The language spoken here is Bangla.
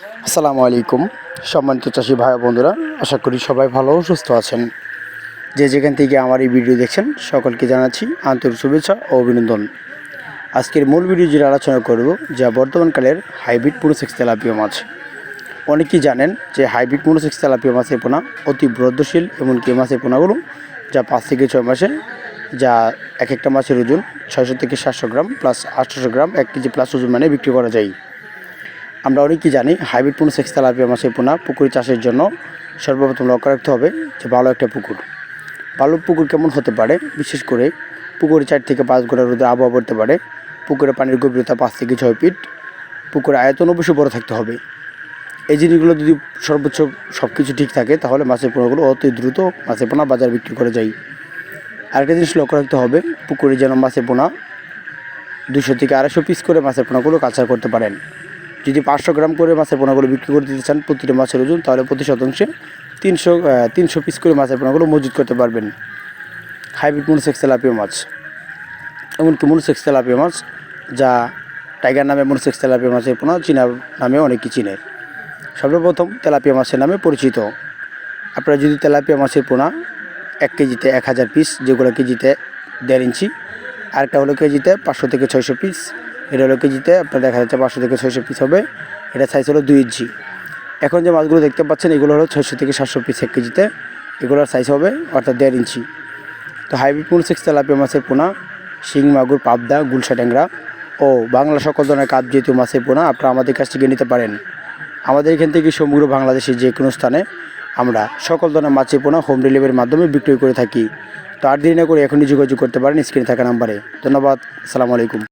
আসসালামু আলাইকুম। সম্মানিত চাষি ভাই বন্ধুরা, আশা করি সবাই ভালো ও সুস্থ আছেন। যে যেখান থেকে আমার এই ভিডিও দেখছেন, সকলকে জানাচ্ছি আন্তরিক শুভেচ্ছা ও অভিনন্দন। আজকের মূল ভিডিও যেটা আলোচনা করব, যা বর্তমানকালের হাইব্রিড পুরোসেক্স তেলাপিয়া মাছ। অনেকেই জানেন যে হাইব্রিড পুরোসেক্স তেলাপিয়া মাছের পোনা অতি বৃদ্ধশীল এমনকি মাছের পোনাগুলো যা পাঁচ থেকে ছয় মাসে, যা এক একটা মাছের ওজন ছয়শো থেকে সাতশো গ্রাম প্লাস আটশোশো গ্রাম, এক কেজি প্লাস ওজন মানে বিক্রি করা যায়। আমরা অনেকেই জানি, হাইব্রিড পুনঃ সেক্স তেলাপিয়া মাছের পোনা, পুকুরি চাষের জন্য সর্বপ্রথম লক্ষ্য রাখতে হবে যে ভালো একটা পুকুর। ভালো পুকুর কেমন হতে পারে? বিশেষ করে পুকুরে চার থেকে পাঁচ ঘণ্টা রোদে আবহাওয়া পড়তে পারে পুকুরে পানির গভীরতা পাঁচ থেকে ছয় ফিট পুকুরে আয়তন অবশ্যই বড় থাকতে হবে। এই জিনিসগুলো যদি সর্বোচ্চ সব কিছু ঠিক থাকে, তাহলে মাছের পোনাগুলো অতি দ্রুত মাছের পোনা বাজার বিক্রি করে যায়। আরেকটা জিনিস লক্ষ্য রাখতে হবে, পুকুরে যেন মাছের পোনা দুশো থেকে আড়াইশো পিস করে মাছের পোনাগুলো কাঁচা করতে পারেন। যদি পাঁচশো গ্রাম করে মাছের পোনাগুলো বিক্রি করে দিতে চান প্রতিটা মাছের ওজন, তাহলে প্রতি শতাংশে তিনশো তিনশো পিস করে মাছের পোনাগুলো মজুত করতে পারবেন। হাইব্রিড মনোসেক্স তেলাপিয়া মাছ। এমনকি মনোসেক্স তেলাপিয়া মাছ, যা টাইগার নামে মনোসেক্স তেলাপিয়া মাছের পোনা, চীনা নামে অনেকে চিনে। সর্বপ্রথম তেলাপিয়া মাছের নামে পরিচিত। আপনারা যদি তেলাপিয়া মাছের পোনা এক কেজিতে এক হাজার পিস যেগুলো কেজিতে দেড় ইঞ্চি আরেকটা হলো কেজিতে পাঁচশো থেকে ছয়শো পিস এটা হলো কেজিতে, আপনার দেখা যাচ্ছে পাঁচশো থেকে ছয়শো পিস হবে। এটা সাইজ হলো দুই ইঞ্চি এখন যে মাছগুলো দেখতে পাচ্ছেন, এগুলো হলো ছয়শো থেকে সাতশো পিস এক কেজিতে। এগুলোর সাইজ হবে অর্থাৎ দেড় ইঞ্চি তো হাইব্রিড সিক্স তেলাপিয়া মাছের পোনা, শিং, মাগুর, পাবদা, গুলশা ট্যাংরা ও বাংলা সকল ধরনের কাপ জাতীয় মাছের পোনা আপনারা আমাদের কাছ থেকে নিতে পারেন। আমাদের এখান থেকে সমগ্র বাংলাদেশের যে কোনো স্থানে আমরা সকল ধরনের মাছের পোনা হোম ডেলিভারির মাধ্যমে বিক্রয় করে থাকি। তো আর দেরি না করে এখনই যোগাযোগ করতে পারেন স্ক্রিনে থাকা নাম্বারে। ধন্যবাদ, আসসালামু আলাইকুম।